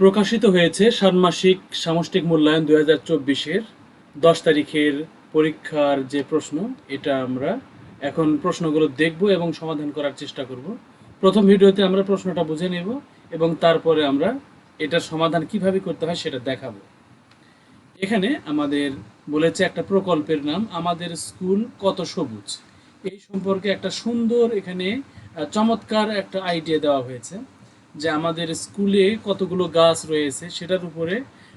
প্রকাশিত হয়েছে ষান্মাসিক সামষ্টিক মূল্যায়ন দুই হাজার চব্বিশের দশ তারিখের পরীক্ষার যে প্রশ্ন, এটা আমরা এখন প্রশ্নগুলো দেখব এবং সমাধান করার চেষ্টা করব। প্রথম ভিডিওতে আমরা প্রশ্নটা বুঝে নেব এবং তারপরে আমরা এটার সমাধান কীভাবে করতে হয় সেটা দেখাবো। এখানে আমাদের বলেছে একটা প্রকল্পের নাম, আমাদের স্কুল কত সবুজ? এই সম্পর্কে একটা সুন্দর এখানে চমৎকার একটা আইডিয়া দেওয়া হয়েছে। যে আমাদের স্কুলে কতগুলো গাছ রয়েছে সেটার উপরে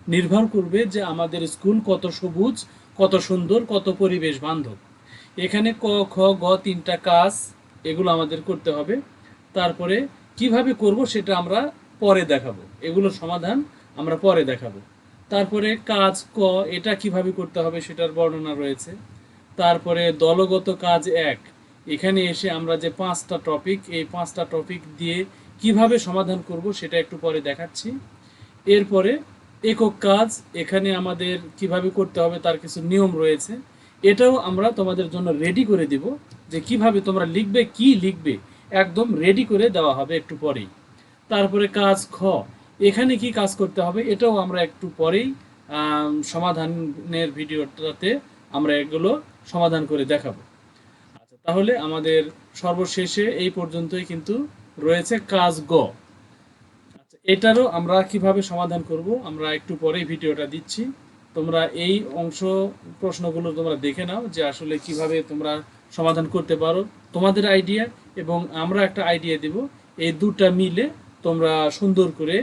নির্ভর করবে যে আমাদের স্কুল কত সবুজ, কত সুন্দর, কত পরিবেশ বান্ধব। এখানে ক, খ গ তিনটা কাজ এগুলো আমাদের করতে হবে। তারপরে কীভাবে করব সেটা আমরা পরে দেখাবো। এগুলোর সমাধান আমরা পরে দেখাবো। তারপরে কাজ ক, এটা কীভাবে করতে হবে সেটার বর্ণনা রয়েছে। তারপরে দলগত কাজ এক, এখানে এসে আমরা যে পাঁচটা টপিক এই পাঁচটা টপিক দিয়ে কীভাবে সমাধান করব সেটা একটু পরে দেখাচ্ছি। এরপরে একক কাজ, এখানে আমাদের কীভাবে করতে হবে তার কিছু নিয়ম রয়েছে। এটাও আমরা তোমাদের জন্য রেডি করে দিব যে কীভাবে তোমরা লিখবে, কি লিখবে, একদম রেডি করে দেওয়া হবে একটু পরেই। তারপরে কাজ খ, এখানে কি কাজ করতে হবে এটাও আমরা একটু পরেই সমাধানের ভিডিওটাতে আমরা এগুলো সমাধান করে দেখাবো। আচ্ছা তাহলে আমাদের সর্বশেষে এই পর্যন্তই কিন্তু রয়েছে কাজ গ। আচ্ছা এটারও আমরা কীভাবে সমাধান করব আমরা একটু পরেই ভিডিওটা দিচ্ছি। তোমরা এই অংশ প্রশ্নগুলো তোমরা দেখে নাও যে আসলে কীভাবে তোমরা সমাধান করতে পারো। তোমাদের আইডিয়া এবং আমরা একটা আইডিয়া দিব এই দুটা মিলে তোমরা সুন্দর করে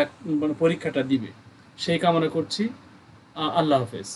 এক, মানে পরীক্ষাটা দিবে। সেই কামনা করছি। আল্লাহ হাফেজ।